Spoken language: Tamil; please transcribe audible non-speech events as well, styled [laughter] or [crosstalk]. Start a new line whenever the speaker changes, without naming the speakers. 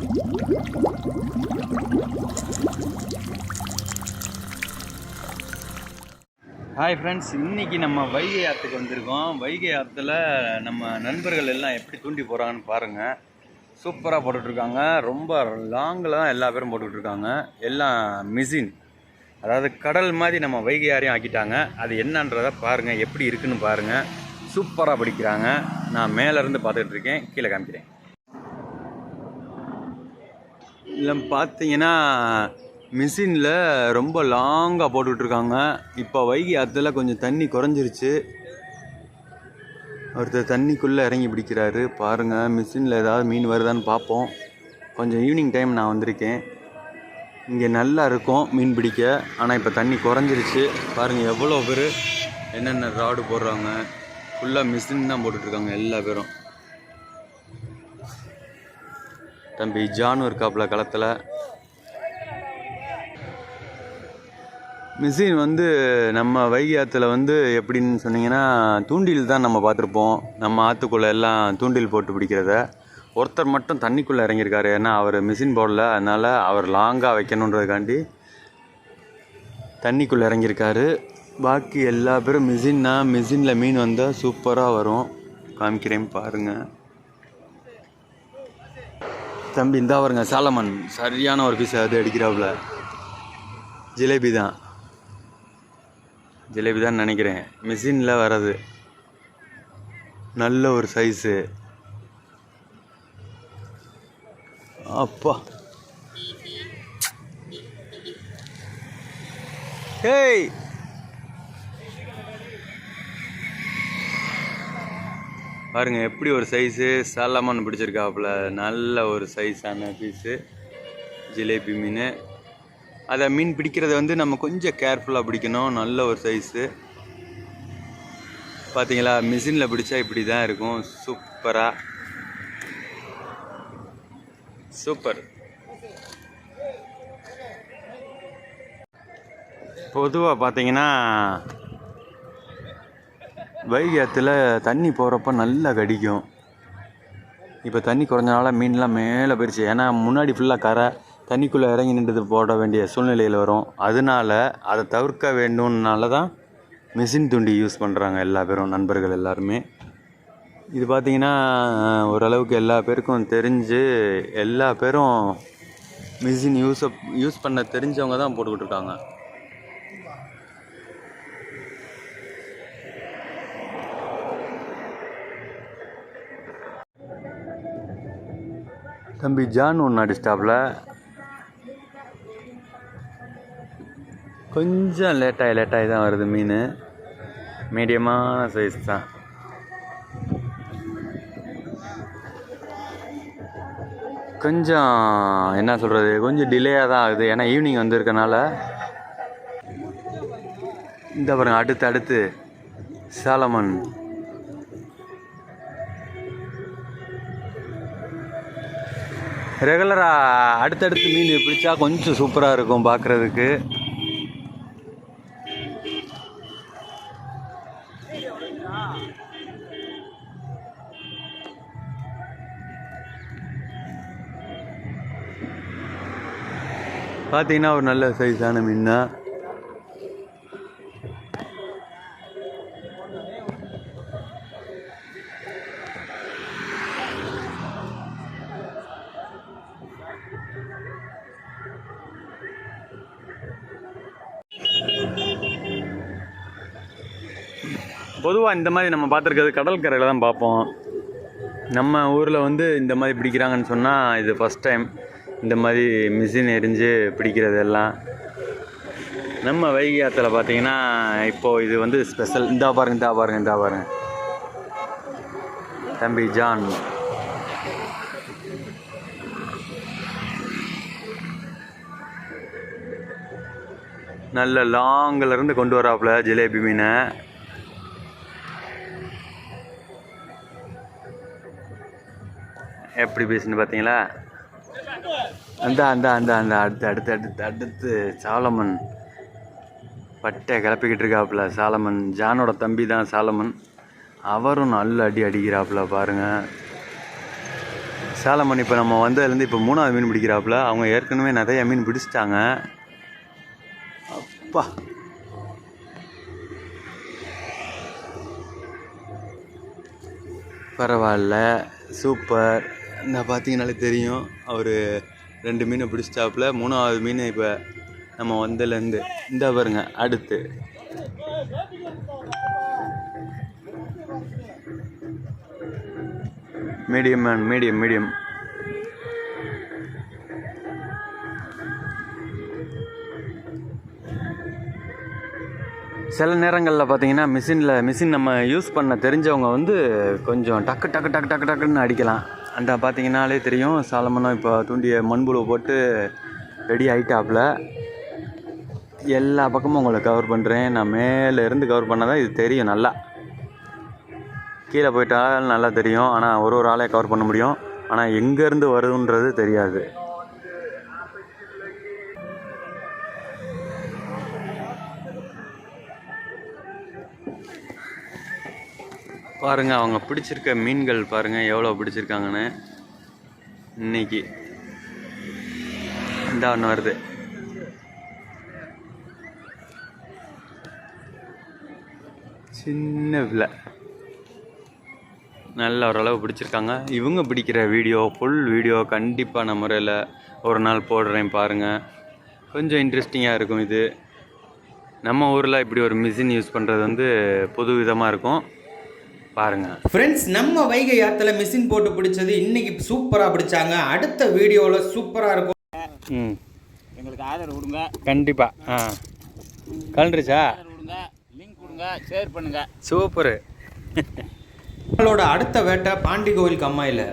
ஹாய் ஃப்ரெண்ட்ஸ் இன்றைக்கி நம்ம வைகை ஆற்றுக்கு வந்திருக்கோம். வைகை ஆற்றுல நம்ம நண்பர்கள் எல்லாம் எப்படி தூண்டி போகிறாங்கன்னு பாருங்கள் சூப்பராக போட்டுட்ருக்காங்க. ரொம்ப லாங்கில் தான் எல்லா பேரும் போட்டுட்ருக்காங்க. எல்லாம் மிஷின் அதாவது கடல் மாதிரி நம்ம வைகை ஆறையும் ஆக்கிட்டாங்க. அது என்னன்றதை பாருங்கள் எப்படி இருக்குன்னு பாருங்கள் சூப்பராக படிக்கிறாங்க. நான் மேலேருந்து பார்த்துக்கிட்டு இருக்கேன். கீழே காமிக்கிறேன். இல்லை பார்த்தீங்கன்னா மிஷினில் ரொம்ப லாங்காக போட்டுட்ருக்காங்க இப்போ வைகை ஆற்றுல கொஞ்சம் தண்ணி குறைஞ்சிருச்சு. ஒருத்தர் தண்ணிக்குள்ளே இறங்கி பிடிக்கிறாரு. பாருங்கள் மிஷினில் ஏதாவது மீன் வருதான்னு பார்ப்போம் கொஞ்சம் ஈவினிங் டைம் நான் வந்திருக்கேன். இங்கே நல்லா இருக்கும் மீன் பிடிக்க. ஆனால் இப்போ தண்ணி குறைஞ்சிருச்சு. பாருங்கள் எவ்வளோ பேர் என்னென்ன ராடு போடுறாங்க. ஃபுல்லாக மிஷின் தான் போட்டுட்ருக்காங்க எல்லா பேரும். தம்பி ஜானு இருக்காப்புல களத்தில். மிஷின் வந்து நம்ம வைகை ஆற்றுல வந்து எப்படின்னு சொன்னீங்கன்னா தூண்டில் தான் நம்ம பார்த்துருப்போம். நம்ம ஆற்றுக்குள்ளே எல்லாம் தூண்டில் போட்டு பிடிக்கிறத. ஒருத்தர் மட்டும் தண்ணிக்குள்ளே இறங்கியிருக்காரு. ஏன்னா அவர் மிஷின் போடல. அதனால் அவர் லாங்காக வைக்கணுன்றதுக்காண்டி தண்ணிக்குள்ளே இறங்கியிருக்காரு. பாக்கி எல்லா பேரும் மிஷின்னா மிஷினில் மீன் வந்தால் சூப்பராக வரும். காமிக்கிறேன் பாருங்கள் தம்பி இந்தா வருங்க சாலமன். சரியான ஒரு பீஸ் அது அடிக்கிறாப்புல. ஜிலேபி தான். ஜிலேபி தான் நினைக்கிறேன். மிஷினில் வர்றது. நல்ல ஒரு சைஸு அப்பா. ஹேய் பாருங்கள் எப்படி ஒரு சைஸு சாலமன் பிடிச்சிருக்காப்புல. நல்ல ஒரு சைஸான பீஸு ஜிலேபி மீன். அதை மீன் பிடிக்கிறத வந்து நம்ம கொஞ்சம் கேர்ஃபுல்லாக பிடிக்கணும். நல்ல ஒரு சைஸு பார்த்தீங்களா மிஷினில் பிடிச்சா இப்படி தான் இருக்கும் சூப்பராக சூப்பர் பொதுவாக பார்த்தீங்கன்னா வைகை ஆற்றுல தண்ணி போகிறப்ப நல்லா கடிக்கும் இப்போ தண்ணி குறைஞ்சனால மீன்லாம் மேலே போயிடுச்சு ஏன்னா முன்னாடி ஃபுல்லாக கரை தண்ணிக்குள்ளே இறங்கி நின்றது போட வேண்டிய சூழ்நிலையில் வரும். அதனால் அதை தவிர்க்க வேண்டும்னால தான் மிஷின் துண்டி யூஸ் பண்ணுறாங்க எல்லா பேரும் நண்பர்கள் எல்லாருமே. இது பார்த்திங்கன்னா ஓரளவுக்கு எல்லா பேருக்கும் தெரிஞ்சு எல்லா பேரும் மிஷின் யூஸ் யூஸ் பண்ண தெரிஞ்சவங்க தான் போட்டுக்கிட்டு இருக்காங்க. தம்பி ஜான் ஒன்று அடிச்சிட்டாப்புல கொஞ்சம் லேட்டாகி லேட்டாகி தான் வருது மீன். மீடியமான சைஸ் தான். கொஞ்சம் என்ன சொல்கிறது கொஞ்சம் டிலேயாக தான் ஆகுது. ஏன்னா ஈவினிங் வந்திருக்கனால. இந்த பாருங்க அடுத்து அடுத்து சாலமன். ரெகுலராக அடுத்தடுத்து மீன் பிடிச்சா கொஞ்சம் சூப்பராக இருக்கும் பார்க்குறதுக்கு பார்த்தீங்கன்னா ஒரு நல்ல சைஸான மீன் தான். பொதுவாக இந்த மாதிரி நம்ம பார்த்துருக்கிறது கடற்கரையில் தான் பார்ப்போம். நம்ம ஊரில் வந்து இந்த மாதிரி பிடிக்கிறாங்கன்னு சொன்னால் இது ஃபஸ்ட் டைம் இந்த மாதிரி மிஷின் எரிஞ்சு பிடிக்கிறது எல்லாம். நம்ம வைகை ஆற்றுல பார்த்தீங்கன்னா இப்போது இது வந்து ஸ்பெஷல் இந்தா பாருங்க இந்தா பாருங்க இந்தா பாருங்க. தம்பி ஜான். நல்ல லாங்கில் இருந்து கொண்டு வராப்புல ஜிலேபி மீனை. எப்படி பேசுன்னு பார்த்தீங்களா? அந்த அந்த அந்த அந்த அடுத்து அடுத்து அடுத்து அடுத்து சாலமன். பட்டை கிளப்பிக்கிட்டு இருக்காப்புல சாலமன். ஜானோட தம்பி தான் சாலமன். அவரும் நல்ல அடி அடிக்கிறாப்புல பாருங்க. சாலமன் இப்போ நம்ம வந்ததுலேருந்து இப்போ மூணாவது மீன் பிடிக்கிறாப்புல. அவங்க ஏற்கனவே நிறைய மீன் பிடிச்சிட்டாங்க. அப்பா. பரவாயில்ல. சூப்பர். இந்த பார்த்தீங்கனாலே தெரியும். அவர் ரெண்டு மீனை பிடிச்சிட்டாப்புல. மூணாவது மீன் இப்போ நம்ம வந்ததுலேருந்து. இந்த பாருங்க அடுத்து. Medium man medium medium. சில நேரங்களில் பார்த்தீங்கன்னா மிஷினில் மிஷின் நம்ம யூஸ் பண்ண தெரிஞ்சவங்க வந்து கொஞ்சம் டக்கு டக்கு டக்கு டக்கு டக்குன்னு அடிக்கலாம். அந்த பார்த்தீங்கன்னாலே தெரியும் சாலமனம் இப்போ தூண்டிய மண்புழு போட்டு ரெடி ஆகிட்டாப்புல எல்லா பக்கமும் உங்களை கவர் பண்ணுறேன் நான் மேலே இருந்து கவர் பண்ணால் தான் இது தெரியும் நல்லா. கீழே போயிட்டாலும் நல்லா தெரியும். ஆனால் ஒரு ஒரு ஆளே கவர் பண்ண முடியும். ஆனால் எங்கேருந்து வருதுன்றது தெரியாது. பாருங்கள் அவங்க பிடிச்சிருக்க மீன்கள் பாருங்கள் எவ்வளோ பிடிச்சிருக்காங்கன்னு. இன்னைக்கு. இந்த ஒன்று வருது. சின்ன பிள்ளை நல்ல ஓரளவு பிடிச்சிருக்காங்க. இவங்க பிடிக்கிற வீடியோ ஃபுல் வீடியோ கண்டிப்பான முறையில் ஒரு நாள் போடுறேன் பாருங்கள் கொஞ்சம் இன்ட்ரெஸ்டிங்காக இருக்கும் இது. நம்ம ஊரில் இப்படி ஒரு மிஷின் யூஸ் பண்ணுறது வந்து புது விதமாக இருக்கும். பாருங்கள்
ஃப்ரெண்ட்ஸ் நம்ம வைகை ஆற்றுல மிஷின் போட்டு பிடிச்சது இன்னைக்கு சூப்பராக பிடிச்சாங்க. அடுத்த வீடியோவில் சூப்பராக இருக்கும்.
ம்.
எங்களுக்கு ஆதரவு கொடுங்க.
கண்டிப்பாக ஆ. கலண்டுருச்சா
ஆதரவு கொடுங்க. லிங்க் கொடுங்க. ஷேர் பண்ணுங்க.
சூப்பரு. [laughs]
நம்மளோட அடுத்த வேட்டை பாண்டி கோவில் கம்மாயில்